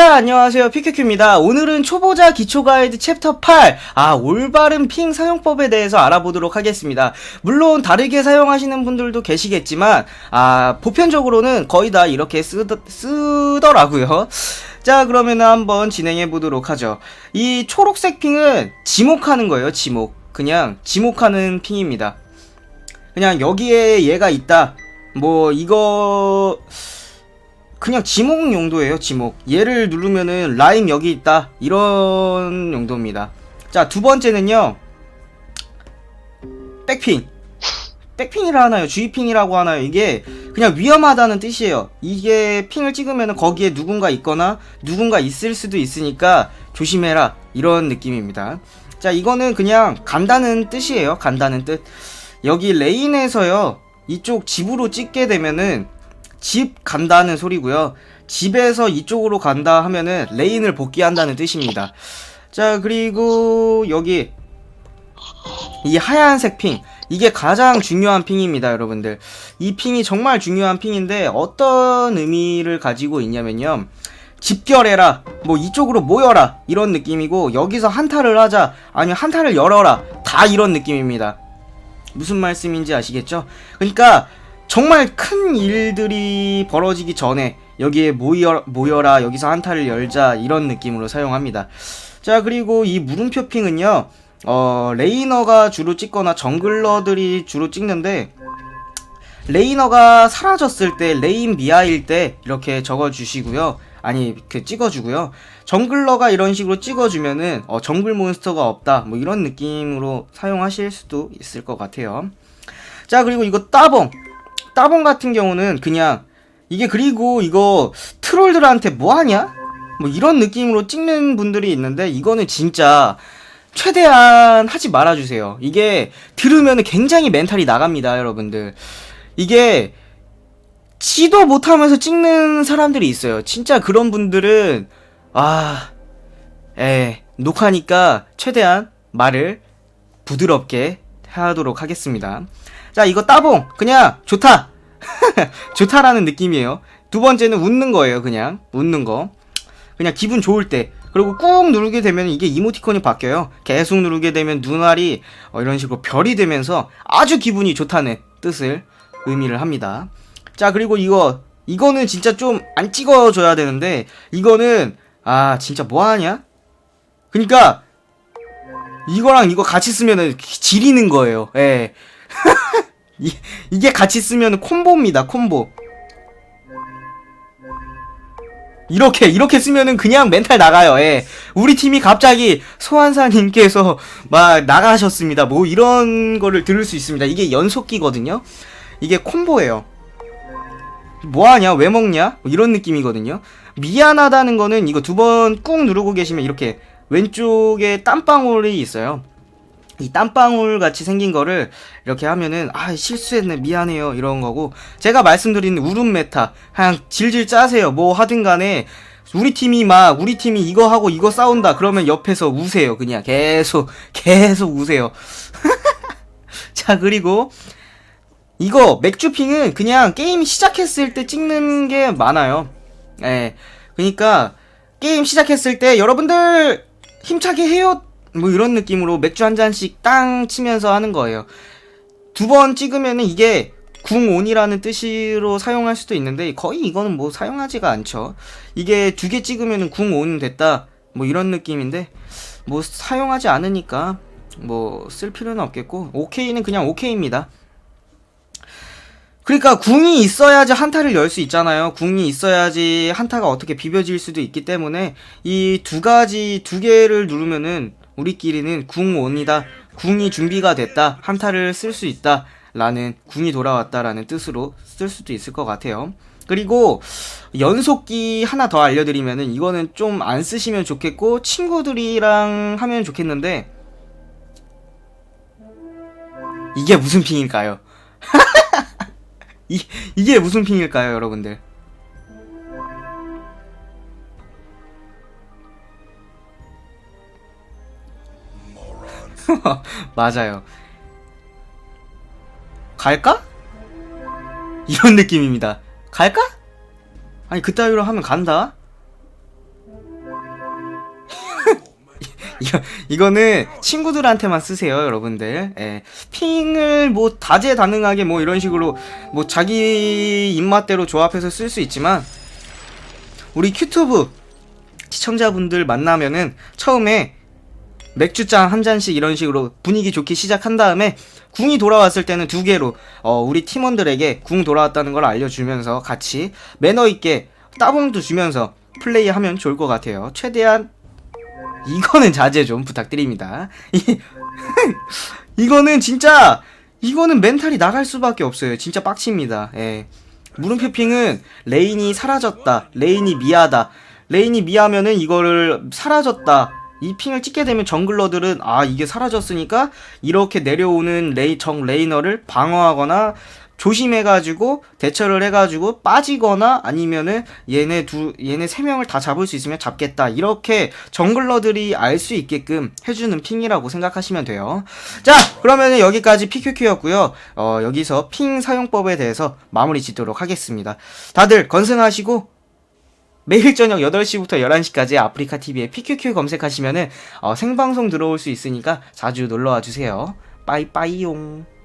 자, 안녕하세요. 피큐큐입니다. 오늘은 초보자 기초 가이드 챕터 8, 아, 올바른 핑 사용법에 대해서 알아보도록 하겠습니다. 물론 다르게 사용하시는 분들도 계시겠지만, 아, 보편적으로는 거의 다 이렇게 쓰더, 쓰더라고요. 자, 그러면 한번 진행해 보도록 하죠. 이 초록색 핑은 지목하는 거예요, 지목. 그냥 지목하는 핑입니다. 그냥 여기에 얘가 있다. 뭐, 이거, 그냥 지목 용도예요, 지목. 얘를 누르면은 라임 여기 있다. 이런 용도입니다. 자, 두 번째는요. 백핑. 백핑이라 하나요? 주의핑이라고 하나요? 이게 그냥 위험하다는 뜻이에요. 이게 핑을 찍으면 거기에 누군가 있거나 누군가 있을 수도 있으니까 조심해라. 이런 느낌입니다. 자, 이거는 그냥 간다는 뜻이에요. 간다는 뜻. 여기 레인에서요. 이쪽 집으로 찍게 되면은 집 간다는 소리고요. 집에서 이쪽으로 간다 하면은 레인을 복귀한다는 뜻입니다. 자, 그리고 여기 이 하얀색 핑. 이게 가장 중요한 핑입니다, 여러분들. 이 핑이 정말 중요한 핑인데 어떤 의미를 가지고 있냐면요. 집결해라. 뭐 이쪽으로 모여라. 이런 느낌이고 여기서 한타를 하자. 아니면 한타를 열어라. 다 이런 느낌입니다. 무슨 말씀인지 아시겠죠? 그러니까 정말 큰 일들이 벌어지기 전에 여기에 모여, 모여라 여기서 한타를 열자 이런 느낌으로 사용합니다. 자 그리고 이 물음표 핑은요 어, 레이너가 주로 찍거나 정글러들이 주로 찍는데 레이너가 사라졌을 때 레인 미아일 때 이렇게 적어주시고요. 아니 그 찍어주고요. 정글러가 이런 식으로 찍어주면은 어, 정글 몬스터가 없다. 뭐 이런 느낌으로 사용하실 수도 있을 것 같아요. 자 그리고 이거 따봉 따봉 같은 경우는 그냥 이게 그리고 이거 트롤들한테 뭐하냐? 뭐 이런 느낌으로 찍는 분들이 있는데 이거는 진짜 최대한 하지 말아주세요. 이게 들으면 굉장히 멘탈이 나갑니다, 여러분들. 이게 지도 못하면서 찍는 사람들이 있어요. 진짜 그런 분들은 아, 에 녹화니까 최대한 말을 부드럽게 하도록 하겠습니다. 자, 이거 따봉. 그냥 좋다. 좋다라는 느낌이에요. 두 번째는 웃는 거예요, 그냥. 웃는 거. 그냥 기분 좋을 때. 그리고 꾹 누르게 되면 이게 이모티콘이 바뀌어요. 계속 누르게 되면 눈알이 어, 이런 식으로 별이 되면서 아주 기분이 좋다는 뜻을 의미를 합니다. 자, 그리고 이거, 이거는 진짜 좀 안 찍어줘야 되는데, 이거는, 아, 진짜 뭐하냐? 그니까, 이거랑 이거 같이 쓰면은 지리는 거예요. 예. 이, 이게 같이 쓰면 콤보입니다, 콤보. 이렇게, 이렇게 쓰면은 그냥 멘탈 나가요, 예. 우리 팀이 갑자기 소환사님께서 막 나가셨습니다. 뭐 이런 거를 들을 수 있습니다. 이게 연속기거든요? 이게 콤보예요. 뭐하냐? 왜 먹냐? 뭐 이런 느낌이거든요. 미안하다는 거는 이거 두 번 꾹 누르고 계시면 이렇게 왼쪽에 땀방울이 있어요. 이 땀방울 같이 생긴 거를 이렇게 하면은 아 실수했네 미안해요 이런 거고 제가 말씀드린 울음 메타 그냥 질질 짜세요. 뭐 하든 간에 우리 팀이 막 우리 팀이 이거 하고 이거 싸운다 그러면 옆에서 우세요 그냥. 계속 계속 우세요. 자 그리고 이거 맥주핑은 그냥 게임 시작했을 때 찍는 게 많아요. 예. 그러니까 게임 시작했을 때 여러분들 힘차게 해요 뭐 이런 느낌으로 맥주 한 잔씩 땅 치면서 하는 거예요. 두 번 찍으면은 이게 궁온이라는 뜻으로 사용할 수도 있는데 거의 이거는 뭐 사용하지가 않죠. 이게 두 개 찍으면은 궁온 됐다. 뭐 이런 느낌인데 뭐 사용하지 않으니까 뭐 쓸 필요는 없겠고 오케이는 그냥 오케이입니다. 그러니까 궁이 있어야지 한타를 열 수 있잖아요. 궁이 있어야지 한타가 어떻게 비벼질 수도 있기 때문에 이 두 가지 두 개를 누르면은 우리끼리는 궁 온이다. 궁이 준비가 됐다. 한타를 쓸 수 있다. 라는 궁이 돌아왔다라는 뜻으로 쓸 수도 있을 것 같아요. 그리고 연속기 하나 더 알려드리면은 이거는 좀 안 쓰시면 좋겠고 친구들이랑 하면 좋겠는데 이게 무슨 핑일까요? 이, 이게 무슨 핑일까요, 여러분들? 맞아요. 갈까? 이런 느낌입니다. 갈까? 아니 그따위로 하면 간다. 이거, 이거는 친구들한테만 쓰세요, 여러분들. 예. 핑을 뭐 다재다능하게 뭐 이런 식으로 뭐 자기 입맛대로 조합해서 쓸 수 있지만 우리 큐튜브 시청자분들 만나면은 처음에 맥주잔 한 잔씩 이런 식으로 분위기 좋게 시작한 다음에 궁이 돌아왔을 때는 두 개로 어, 우리 팀원들에게 궁 돌아왔다는 걸 알려주면서 같이 매너 있게 따봉도 주면서 플레이하면 좋을 것 같아요. 최대한 이거는 자제 좀 부탁드립니다. 이- 이거는 진짜 이거는 멘탈이 나갈 수밖에 없어요. 진짜 빡칩니다. 예. 물음표 핑은 레인이 사라졌다. 레인이 미하다. 레인이 미하면은 이거를 사라졌다. 이 핑을 찍게 되면 정글러들은 아 이게 사라졌으니까 이렇게 내려오는 레이 정 레이너를 방어하거나 조심해가지고 대처를 해가지고 빠지거나 아니면은 얘네 두 얘네 세 명을 다 잡을 수 있으면 잡겠다 이렇게 정글러들이 알 수 있게끔 해주는 핑이라고 생각하시면 돼요. 자 그러면은 여기까지 PQQ였고요. 어 여기서 핑 사용법에 대해서 마무리 짓도록 하겠습니다. 다들 건승하시고 매일 저녁 8시부터 11시까지 아프리카 TV에 PQQ 검색하시면은 어, 생방송 들어올 수 있으니까 자주 놀러와 주세요. 빠이빠이용.